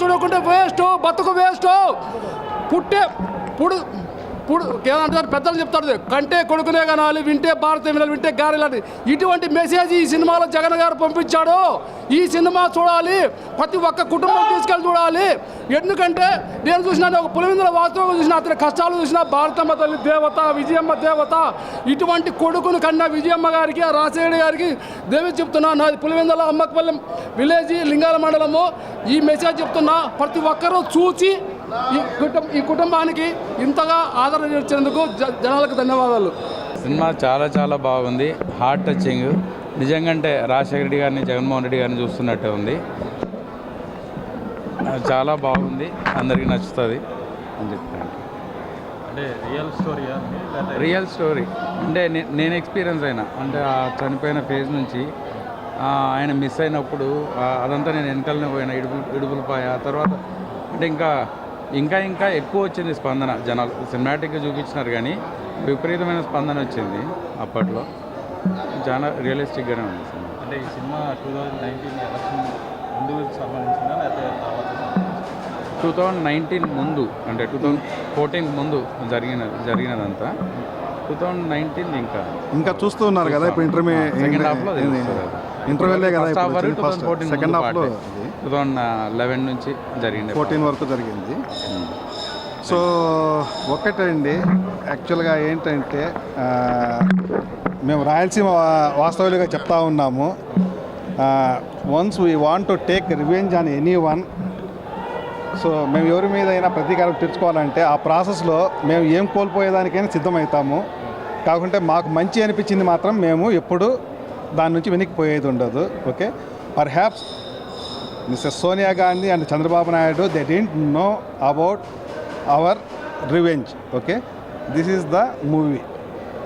చూడకుంటే వేస్ట్ బతుకు వేస్ట్ పుట్టే పుడు ఇప్పుడు ఏమంటారు పెద్దలు చెప్తారు కంటే కొడుకునే కనాలి వింటే భారతీయ వినాలి వింటే గారెలాలి ఇటువంటి మెసేజ్ ఈ సినిమాలో జగన్ గారు పంపించాడు. ఈ సినిమా చూడాలి. ప్రతి ఒక్క కుటుంబం తీసుకెళ్ళి చూడాలి. ఎందుకంటే నేను చూసిన ఒక పులివిందుల వాస్తవం చూసిన అతని కష్టాలు చూసిన భారతమ్మ తల్లి దేవత విజయమ్మ దేవత ఇటువంటి కొడుకును కన్నా విజయమ్మ గారికి ఆ రాజశేఖర గారికి దేవి చెప్తున్నా నాది పులివెందుల అమ్మకపల్లి విలేజ్ లింగాల మండలము. ఈ మెసేజ్ చెప్తున్నా ప్రతి ఒక్కరూ చూసి ఈ కుటుంబ ఈ కుటుంబానికి ఇంతగా ఆదరణ ఇచ్చినందుకు జ- జనాలకు ధన్యవాదాలు. సినిమా చాలా చాలా బాగుంది. Heart touching. నిజంగా అంటే రాజశేఖర రెడ్డి గారిని జగన్మోహన్ రెడ్డి గారిని చూస్తున్నట్టే ఉంది. చాలా బాగుంది. అందరికీ నచ్చుతుంది. అని చెప్తాను అంటే రియల్ స్టోరీయా? లేదా రియల్ స్టోరీ. అంటే నేను ఎక్స్పీరియన్స్ అయినా. అంటే ఆ చనిపోయిన ఫేజ్ నుంచి ఆ, ఆయన మిస్ అయినప్పుడు అదంతా నేను వెనకాలనే పోయిన. ఇడుపు ఇడుపులపాయ. తర్వాత అంటే ఇంకా ఇంకా ఇంకా ఎక్కువ వచ్చింది స్పందన. జనాలు సినిమాటిక్గా చూపించినారు కానీ విపరీతమైన స్పందన వచ్చింది అప్పట్లో. చాలా రియలిస్టిక్గానే ఉంది సినిమా. అంటే ఈ cinema two thousand nineteen election ముందు సంబంధించిందా లేకపోతే? టూ థౌజండ్ నైన్టీన్ ముందు అంటే టూ థౌజండ్ ఫోర్టీన్ ముందు జరిగిన జరిగినదంతా. టూ థౌజండ్ నైన్టీన్ ఇంకా. ఇంకా చూస్తూ ఉన్నారు కదా ఇప్పుడు ఇంటర్వ్యూ సెకండ్ హాఫ్లో తెలుస్తుంది. అది. ఇంటర్వెల్లే కదా ఫస్ట్ హాఫ్ వరకు ఇప్పుడు ఫస్ట్ 2014 సెకండ్ హాఫ్లో థౌజండ్ లెవెన్ నుంచి జరిగింది ఫోర్టీన్ వరకు జరిగింది. సో ఒక్కటండి యాక్చువల్గా ఏంటంటే మేము రాయలసీమ వా- వాస్తవులుగా చెప్తా ఉన్నాము. Once we want to take revenge on anyone so మేము ఎవరి మీద అయినా ప్రతీకారం తెచ్చుకోవాలంటే ఆ ప్రాసెస్లో మేము ఏం కోల్పోయేదానికైనా సిద్ధమవుతాము. కాకుంటే మాకు మంచి అనిపించింది మాత్రం మేము ఎప్పుడు దాని నుంచి వెనక్కి పోయేది ఉండదు. Okay? Perhaps mister Sonia Gandhi and Chandrababu Naidu they didn't know about our revenge okay this is the movie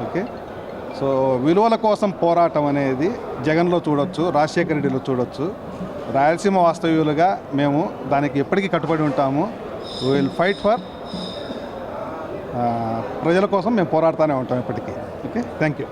okay so విలువల కోసం పోరాటం అనేది జగన్లో చూడొచ్చు రాజశేఖర రెడ్డిలో చూడొచ్చు. రాయలసీమ వాస్తవ్యులుగా మేము దానికి ఎప్పటికీ కట్టుబడి ఉంటాము. విల్ ఫైట్ ఫర్ ప్రజల కోసం మేము పోరాడుతూనే ఉంటాం ఇప్పటికీ ఓకే థ్యాంక్ యూ